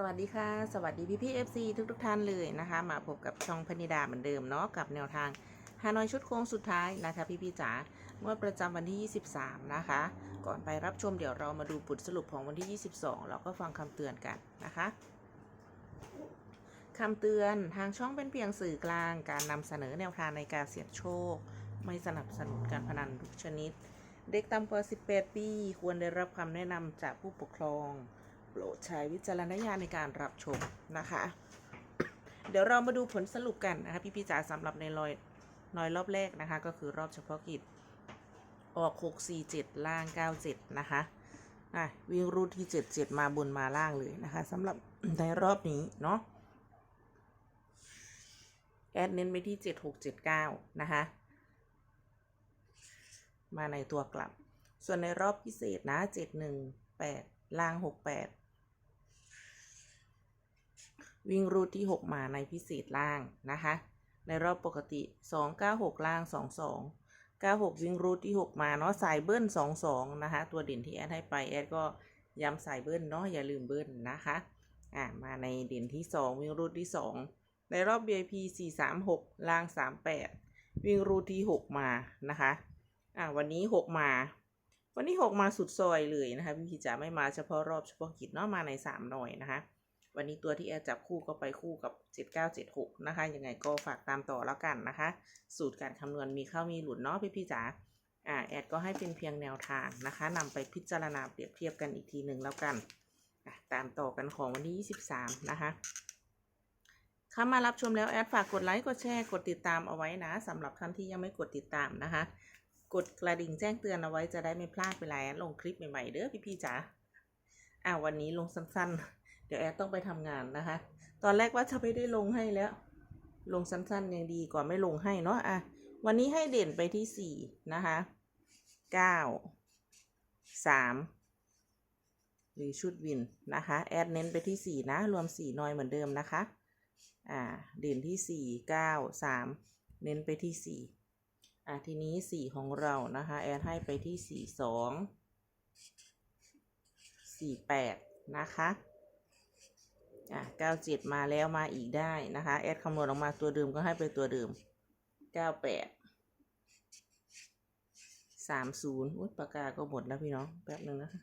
สวัสดีค่ะ สวัสดีพี่พี่เอฟซีทุกทุกท่านเลยนะคะ มาพบกับช่องพนิดาเหมือนเดิมเนาะกับแนวทางฮานอยชุดโค้งสุดท้ายนะคะ พี่พี่จ๋างวดประจำวันที่ 23 นะคะ ก่อนไปรับชมเดี๋ยวเรามาดูผลสรุปของวันที่ 22 แล้วก็ฟังคำเตือนกันนะคะคำเตือนทางช่องเป็นเพียงสื่อกลางการนำเสนอแนวทางในการเสี่ยงโชค ไม่สนับสนุนการพนันทุกชนิด เด็กต่ำกว่า 18 ปี ควรได้รับคำแนะนำจากผู้ปกครอง โปรดใช้วิจารณญาณในการรับชมนะคะ เดี๋ยวเรามาดูผลสรุปกันนะคะพี่พี่จ๋าสำหรับในรอยน้อยรอบแรกนะคะ ก็คือรอบเฉพาะกิจ ออก 6 4 7 ล่าง 9 7 นะคะอะวิ่งรูดที่ 7 7 มาบนมาล่างเลยนะคะสำหรับในรอบนี้เนาะแอดเน้นไปที่ 7 6 7 9 นะคะ มาในตัวกลับ ส่วนในรอบพิเศษนะ 7 1 8 ล่าง6 8วิ่งรูทที่ 6 มาในพิเศษล่างนะคะ ในรอบปกติ 2 9 6 ล่าง 2 2 9 6 วิ่งรูทที่ 6 มาเนาะสายเบิ้ล2 2 นะคะ ตัวเด่นที่แอดให้ไปแอดก็ย้ำสายเบิ้ลเนาะอย่าลืมเบิ้ลนะคะอ่ามาในเด่นที่ 2 วิ่งรูทที่ 2 ในรอบ VIP 4 3 6 ล่าง 3 8 วิ่งรูทที่ 6 มานะคะอ่าวันนี้ 6 มา วันนี้6มาสุดซอยเลยนะคะพี่พีจ๋าไม่มาเฉพาะรอบเฉพาะกิจเนาะมาใน 3 หน่อยนะคะ วันนี้ตัวที่แอดจับคู่ก็ไปคู่กับ 7976 นะคะ ยังไงก็ฝากตามต่อแล้วกันนะคะ สูตรการคำนวณมีเข้ามีหลุดเนาะพี่พีจ๋าอ่าแอดก็ให้เป็นเพียงแนวทางนะคะนำไปพิจารณาเปรียบเทียบกันอีกทีหนึ่งแล้วกันตามต่อกันของวันที่ 23 นะคะเข้ามารับชมแล้วแอดฝากกดไลค์ กดแชร์ กดติดตามเอาไว้นะสำหรับท่านที่ยังไม่กดติดตามนะคะ กดกระดิ่งแจ้งเตือนเอาไว้จะได้ไม่พลาดเวลาแอดลงคลิปใหม่ๆเด้อพี่พี่ๆจ๋าอ่าวันนี้ลงสั้นๆ เดี๋ยวแอดต้องไปทำงานนะคะ ตอนแรกว่าจะไม่ได้ลงให้แล้ว ลงสั้นๆยังดีกว่าไม่ลงให้เนาะอะวันนี้ให้เด่นไปที่สี่นะคะเก้าสามหรือชุดวินนะคะ แอดเน้นไปที่สี่นะ รวมสี่นอยเหมือนเดิมนะคะ อ่า เด่นที่สี่เก้าสามเน้นไปที่สี่ อะทีนี้สี่ของเรานะคะ แอดให้ไปที่สี่สองสี่แปดนะคะอะเก้าเจ็ดมาแล้วมาอีกได้นะคะ แอดคำนวณออกมาตัวเดิมก็ให้ไปตัวเดิมเก้าแปดสามศูนย์อุ้ยปากกาก็หมดแล้วพี่น้อง แป๊บหนึ่งนะคะ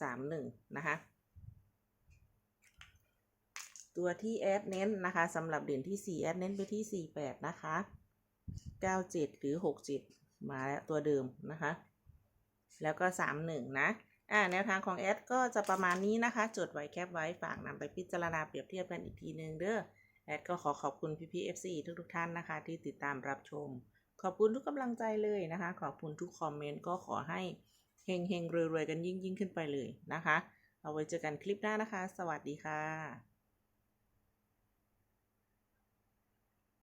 สามหนึ่งนะคะ ตัวที่แอดเน้นนะคะสำหรับเด่นที่สี่แอดเน้นไปที่สี่แปดนะคะ เก้าเจ็ดหรือหกเจ็ดมาแล้วตัวเดิมนะคะ แล้วก็สามหนึ่งนะอ่าแนวทางของแอดก็จะประมาณนี้นะคะ จดไว้แคปไว้ฝากนำไปพิจารณาเปรียบเทียบกันอีกทีนึงเด้อแอดก็ขอขอบคุณพี่พีเอฟซีทุกทุกท่านนะคะ ที่ติดตามรับชม ขอบคุณทุกกำลังใจเลยนะคะ ขอบคุณทุกคอมเมนต์ก็ขอให้เฮงเฮงๆรวยๆกันยิ่งยิ่งขึ้นไปเลยนะคะ เอาไว้เจอกันคลิปหน้านะคะ สวัสดีค่ะ